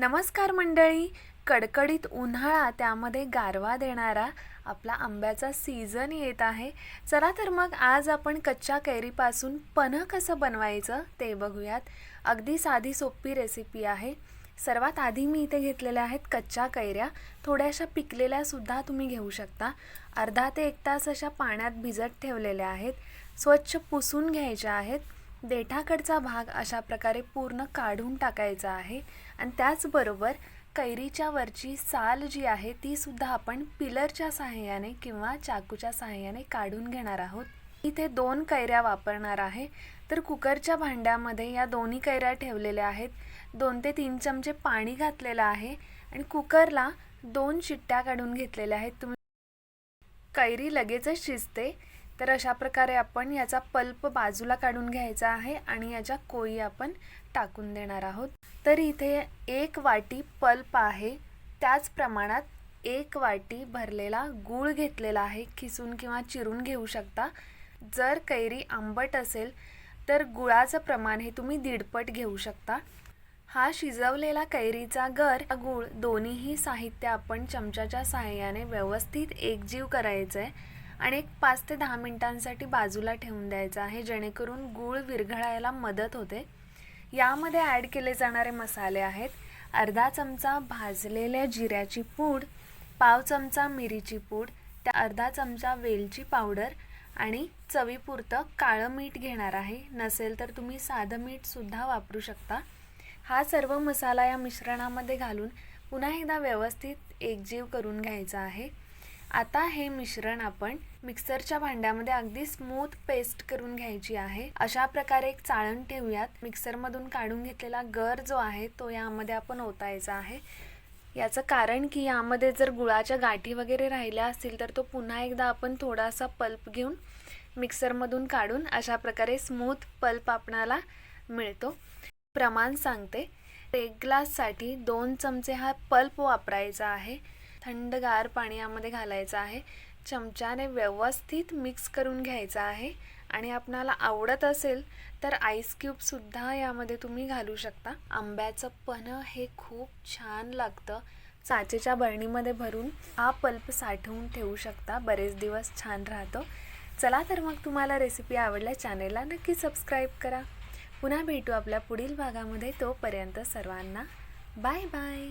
नमस्कार मंडळी. कडकडीत उन्हाळा त्यामध्ये गारवा देणारा आपला आंब्याचा सीझन येत आहे. चला तर मग आज आपण कच्च्या कैरीपासून पन्ह कसं बनवायचं ते बघूयात. अगदी साधी सोपी रेसिपी आहे. सर्वात आधी मी इथे घेतलेल्या आहेत कच्च्या कैऱ्या. थोड्याशा पिकलेल्यासुद्धा तुम्ही घेऊ शकता. अर्धा ते एक तास अशा पाण्यात भिजत ठेवलेल्या आहेत. स्वच्छ पुसून घ्यायच्या आहेत. देठाकडचा भाग अशा प्रकारे पूर्ण काढून टाकायचा आहे आणि त्याचबरोबर कैरीच्या वरची साल जी आहे ती सुद्धा आपण पिलरच्या सहाय्याने किंवा चाकूच्या सहाय्याने काढून घेणार आहोत. इथे दोन कैऱ्या वापरणार आहे. तर कुकरच्या भांड्यामध्ये या दोन्ही कैऱ्या ठेवलेल्या आहेत. दोन ते तीन चमचे पाणी घातलेलं आहे आणि कुकरला दोन शिट्ट्या काढून घेतलेल्या आहेत. तुम्ही कैरी लगेचच शिजते. तर अशा प्रकारे आपण याचा पल्प बाजूला काढून घ्यायचा आहे आणि याच्या कोळी आपण टाकून देणार आहोत. तर इथे एक वाटी पल्प आहे. त्याच प्रमाणात एक वाटी भरलेला गूळ घेतलेला आहे. खिसून किंवा चिरून घेऊ शकता. जर कैरी आंबट असेल तर गुळाचं प्रमाण हे तुम्ही दीडपट घेऊ शकता. हा शिजवलेला कैरीचा गर गूळ दोन्हीही साहित्य आपण चमच्याच्या सहाय्याने व्यवस्थित एकजीव करायचं आहे आणि एक पाच ते दहा मिनटांसाठी बाजूला ठेवून द्यायचं आहे जेणेकरून गूळ विरघळायला मदत होते. यामध्ये ॲड केले जाणारे मसाले आहेत अर्धा चमचा भाजलेल्या जिऱ्याची पूड पाव चमचा मिरीची पूड त्या अर्धा चमचा वेलची पावडर आणि चवीपुरतं काळं मीठ घेणार आहे. नसेल तर तुम्ही साधं मीठसुद्धा वापरू शकता. हा सर्व मसाला या मिश्रणामध्ये घालून पुन्हा एकदा व्यवस्थित एकजीव करून घ्यायचा आहे. आता हे मिश्रण आपण मिक्सरच्या भांड्यामध्ये अगदी स्मूथ पेस्ट करून घ्यायची आहे. अशा प्रकारे एक चाळण ठेवूयात. मिक्सरमधून काढून घेतलेला गर जो आहे तो यामध्ये आपण ओतायचा आहे. याचं कारण की यामध्ये जर गुळाच्या गाठी वगैरे राहिल्या असतील तर तो पुन्हा एकदा आपण थोडासा पल्प घेऊन मिक्सरमधून काढून अशा प्रकारे स्मूथ पल्प आपणाला मिळतो. प्रमाण सांगते. एक ग्लाससाठी दोन चमचे हा पल्प वापरायचा आहे. थंडगार पाणी यामध्ये घालायचं आहे. चमच्याने व्यवस्थित मिक्स करून घ्यायचं आहे. आणि आपणाला आवडत असेल तर आईस क्यूबसुद्धा यामध्ये तुम्ही घालू शकता. आंब्याचं पन्ह हे खूप छान लागतं. साचेच्या बरणीमध्ये भरून हा पल्प साठवून ठेवू शकता. बरेच दिवस छान राहतो. चला तर मग तुम्हाला रेसिपी आवडल्या चॅनेलला नक्की सबस्क्राईब करा. पुन्हा भेटू आपल्या पुढील भागामध्ये. तोपर्यंत सर्वांना बाय बाय